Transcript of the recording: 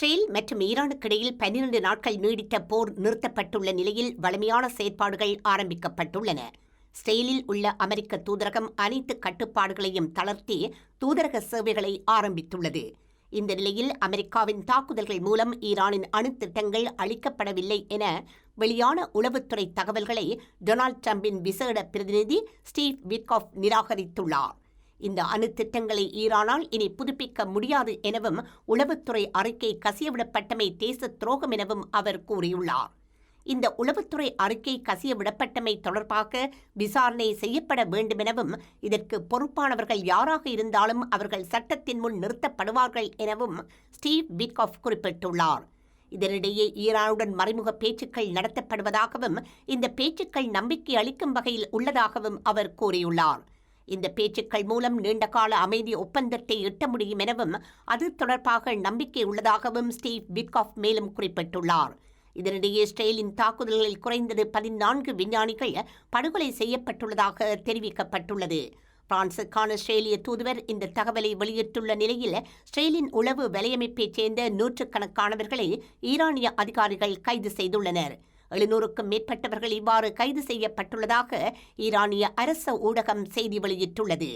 Israel மற்றும் ஈரானுக்கு இடையில் பன்னிரண்டு நாட்கள் நீடித்த போர் நிறுத்தப்பட்டுள்ள நிலையில் வலிமையான செயற்பாடுகள் ஆரம்பிக்கப்பட்டுள்ளன. இஸ்ரேலில் உள்ள அமெரிக்க தூதரகம் அனைத்து கட்டுப்பாடுகளையும் தளர்த்தி தூதரக சேவைகளை ஆரம்பித்துள்ளது. இந்த நிலையில் அமெரிக்காவின் தாக்குதல்கள் மூலம் ஈரானின் அணுத்திட்டங்கள் அளிக்கப்படவில்லை என வெளியான உளவுத்துறை தகவல்களை டொனால்ட் ட்ரம்பின் விசேட பிரதிநிதி ஸ்டீவ் விட்காஃப் நிராகரித்துள்ளார். இந்த அணு திட்டங்களை ஈரானால் இனி புதுப்பிக்க முடியாது எனவும் உளவுத்துறை அறிக்கை கசியவிடப்பட்டமை தேச துரோகம் எனவும் அவர் கூறியுள்ளார். இந்த உளவுத்துறை அறிக்கை கசியவிடப்பட்டமை தொடர்பாக விசாரணை செய்யப்பட வேண்டுமெனவும் இதற்கு பொறுப்பானவர்கள் யாராக இருந்தாலும் அவர்கள் சட்டத்தின் முன் நிறுத்தப்படுவார்கள் எனவும் ஸ்டீவ் விட்காஃப் குறிப்பிட்டுள்ளார். இதனிடையே ஈரானுடன் மறைமுக பேச்சுக்கள் நடத்தப்படுவதாகவும் இந்த பேச்சுக்கள் நம்பிக்கை அளிக்கும் வகையில் உள்ளதாகவும் அவர் கூறியுள்ளார். இந்த பேச்சுக்கள் மூலம் நீண்டகால அமைதி ஒப்பந்தத்தை எட்ட முடியும் எனவும் அது தொடர்பாக நம்பிக்கை உள்ளதாகவும் ஸ்டீவ் விட்காஃப் மேலும் குறிப்பிட்டுள்ளார். இதனிடையே இஸ்ரேலின் தாக்குதல்களில் குறைந்தது பதினான்கு விஞ்ஞானிகள் படுகொலை செய்யப்பட்டுள்ளதாக தெரிவிக்கப்பட்டுள்ளது. பிரான்சுக்கான இஸ்ரேலிய தூதுவர் இந்த தகவலை வெளியிட்டுள்ள நிலையில் இஸ்ரேலின் உளவு வலையமைப்பைச் சேர்ந்த நூற்றுக்கணக்கானவர்களை ஈரானிய அதிகாரிகள் கைது செய்துள்ளனர். எழுநூறுக்கும் மேற்பட்டவர்கள் இவ்வாறு கைது செய்யப்பட்டுள்ளதாக ஈரானிய அரச ஊடகம் செய்தி வெளியிட்டுள்ளது.